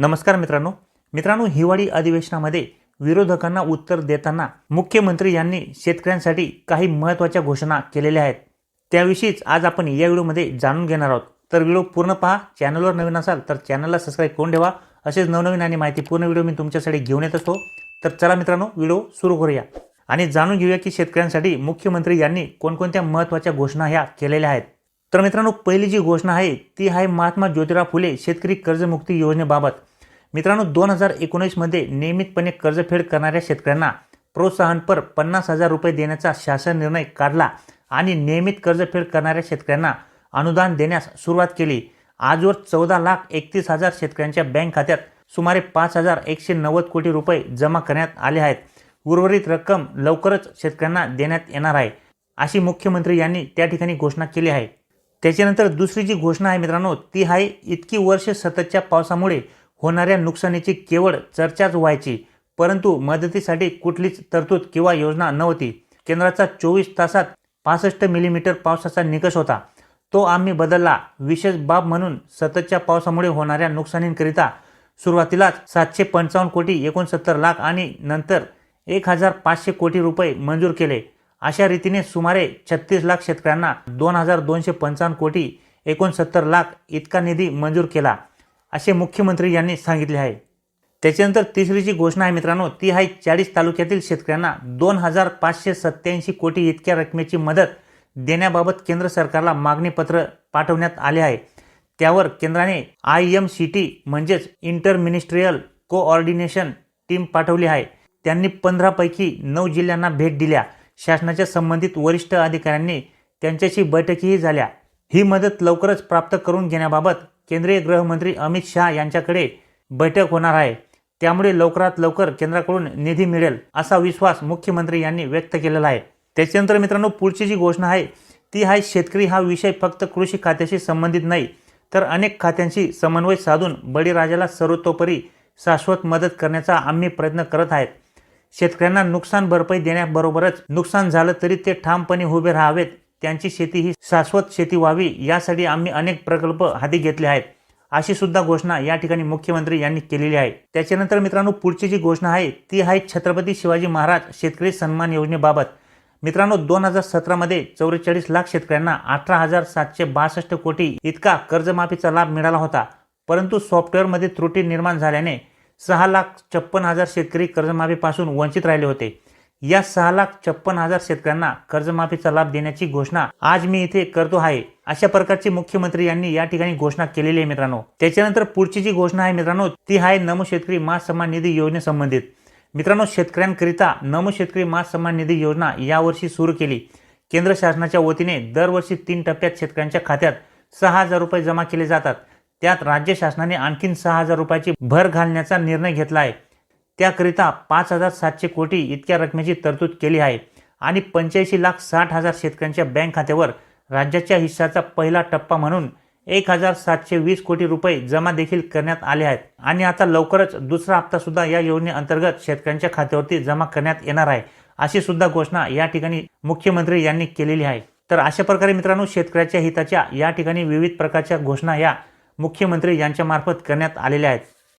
नमस्कार मित्रांनो. मित्रांनो हिवाळी अधिवेशनामध्ये विरोधकांना उत्तर देताना मुख्यमंत्री यांनी शेतकऱ्यांसाठी काही महत्त्वाच्या घोषणा केलेल्या आहेत. त्याविषयीच आज आपण या व्हिडिओमध्ये जाणून घेणार आहोत. तर व्हिडिओ पूर्ण पहा. चॅनलवर नवीन असाल तर चॅनलला सबस्क्राईब करून ठेवा. असेच नवनवीन आणि माहितीपूर्ण व्हिडिओ मी तुमच्यासाठी घेऊन येत असतो. तर चला मित्रांनो व्हिडिओ सुरू करूया. आणि जाणून घेऊया की शेतकऱ्यांसाठी मुख्यमंत्री यांनी कोणकोणत्या महत्त्वाच्या घोषणा ह्या केलेल्या आहेत. तर मित्रांनो पहिली जी घोषणा आहे ती आहे महात्मा ज्योतिराव फुले शेतकरी कर्जमुक्ती योजनेबाबत. मित्रांनो दोन हजार एकोणीसमध्ये नियमितपणे कर्जफेड करणाऱ्या शेतकऱ्यांना प्रोत्साहनपर पन्नास हजार रुपये देण्याचा शासन निर्णय काढला आणि नियमित कर्जफेड करणाऱ्या शेतकऱ्यांना अनुदान देण्यास सुरुवात केली. आजवर चौदा लाख एकतीस हजार शेतकऱ्यांच्या बँक खात्यात सुमारे पाच हजार एकशे नव्वद कोटी रुपये जमा करण्यात आले आहेत. उर्वरित रक्कम लवकरच शेतकऱ्यांना देण्यात येणार आहे अशी मुख्यमंत्री यांनी त्या ठिकाणी घोषणा केली आहे. त्याच्यानंतर दुसरी जी घोषणा आहे मित्रांनो ती आहे इतकी वर्ष सततच्या पावसामुळे होणाऱ्या नुकसानीची केवळ चर्चाच व्हायची परंतु मदतीसाठी कुठलीच तरतूद किंवा योजना नव्हती. केंद्राचा चोवीस तासात पासष्ट मिलीमीटर पावसाचा निकष होता. तो आम्ही बदलला. विशेष बाब म्हणून सततच्या पावसामुळे होणाऱ्या नुकसानींकरिता सुरुवातीलाच सातशे पंचावन्न कोटी एकोणसत्तर लाख आणि नंतर एक हजार पाचशे कोटी रुपये मंजूर केले. अशा रीतीने सुमारे छत्तीस लाख शेतकऱ्यांना दोन हजार दोनशे पंचावन्न कोटी एकोणसत्तर लाख इतका निधी मंजूर केला असे मुख्यमंत्री यांनी सांगितले आहे. त्याच्यानंतर तिसरी जी घोषणा आहे मित्रांनो ती आहे चाळीस तालुक्यातील शेतकऱ्यांना दोन हजार पाचशे सत्त्याऐंशी कोटी इतक्या रकमेची मदत देण्याबाबत केंद्र सरकारला मागणीपत्र पाठवण्यात आले आहे. त्यावर केंद्राने आय एम सी टी म्हणजेच इंटर मिनिस्ट्रियल कोऑर्डिनेशन टीम पाठवली आहे. त्यांनी पंधरापैकी नऊ जिल्ह्यांना भेट दिल्या. शासनाच्या संबंधित वरिष्ठ अधिकाऱ्यांनी त्यांच्याशी बैठकीही झाल्या. ही मदत लवकरच प्राप्त करून घेण्याबाबत केंद्रीय गृहमंत्री अमित शहा यांच्याकडे बैठक होणार आहे. त्यामुळे लवकरात लवकर केंद्राकडून निधी मिळेल असा विश्वास मुख्यमंत्री यांनी व्यक्त केलेला आहे. त्याच्यानंतर मित्रांनो पुढची जी घोषणा आहे ती आहे शेतकरी हा विषय फक्त कृषी खात्याशी संबंधित नाही तर अनेक खात्यांशी समन्वय साधून बळीराजाला सर्वतोपरी शाश्वत मदत करण्याचा आम्ही प्रयत्न करत आहेत. शेतकऱ्यांना नुकसान भरपाई देण्याबरोबरच नुकसान झालं तरी ते ठामपणे उभे राहावेत. त्यांची शेती ही शाश्वत शेती व्हावी यासाठी आम्ही अनेक प्रकल्प हाती घेतले आहेत. अशी सुद्धा घोषणा या ठिकाणी मुख्यमंत्री यांनी केलेली आहे. त्याच्यानंतर मित्रांनो पुढची जी घोषणा आहे ती आहे छत्रपती शिवाजी महाराज शेतकरी सन्मान योजनेबाबत. मित्रांनो दोन हजार सतरामध्ये चौवेचाळीस लाख शेतकऱ्यांना अठरा हजार सातशे बासष्ट कोटी इतका कर्जमाफीचा लाभ मिळाला होता. परंतु सॉफ्टवेअरमध्ये त्रुटी निर्माण झाल्याने सहा लाख छप्पन हजार शेतकरी कर्जमाफीपासून वंचित राहिले होते. या सहा लाख छप्पन हजार शेतकऱ्यांना कर्जमाफीचा लाभ देण्याची घोषणा आज मी इथे करतो आहे. अशा प्रकारची मुख्यमंत्री यांनी या ठिकाणी घोषणा केलेली आहे मित्रांनो. त्याच्यानंतर पुढची जी घोषणा आहे मित्रांनो ती आहे नमो शेतकरी महासन्मान सन्मान निधी योजनेसंबंधित मित्रांनो शेतकऱ्यांकरिता नमो शेतकरी महासन्मान सन्मान निधी योजना यावर्षी सुरू केली. केंद्र शासनाच्या वतीने दरवर्षी तीन टप्प्यात शेतकऱ्यांच्या खात्यात सहा हजार रुपये जमा केले जातात. त्यात राज्य शासनाने आणखीन सहा हजार रुपयाची भर घालण्याचा निर्णय घेतला आहे त्याकरिता पाच हजार सातशे कोटी इतक्या रकमेची तरतूद केली आहे आणि पंच्याऐंशी लाख साठ हजार शेतकऱ्यांच्या बँक खात्यावर राज्याच्या हिस्साचा पहिला टप्पा म्हणून एक हजार सातशे वीस कोटी रुपये जमा देखील करण्यात आले आहेत. आणि आता लवकरच दुसरा हप्ता सुद्धा या योजनेअंतर्गत शेतकऱ्यांच्या खात्यावरती जमा करण्यात येणार आहे अशी सुद्धा घोषणा या ठिकाणी मुख्यमंत्री यांनी केलेली आहे. तर अशा प्रकारे मित्रांनो शेतकऱ्याच्या हिताच्या या ठिकाणी विविध प्रकारच्या घोषणा या मुख्यमंत्री यांच्यामार्फत करण्यात आलेल्या आहेत.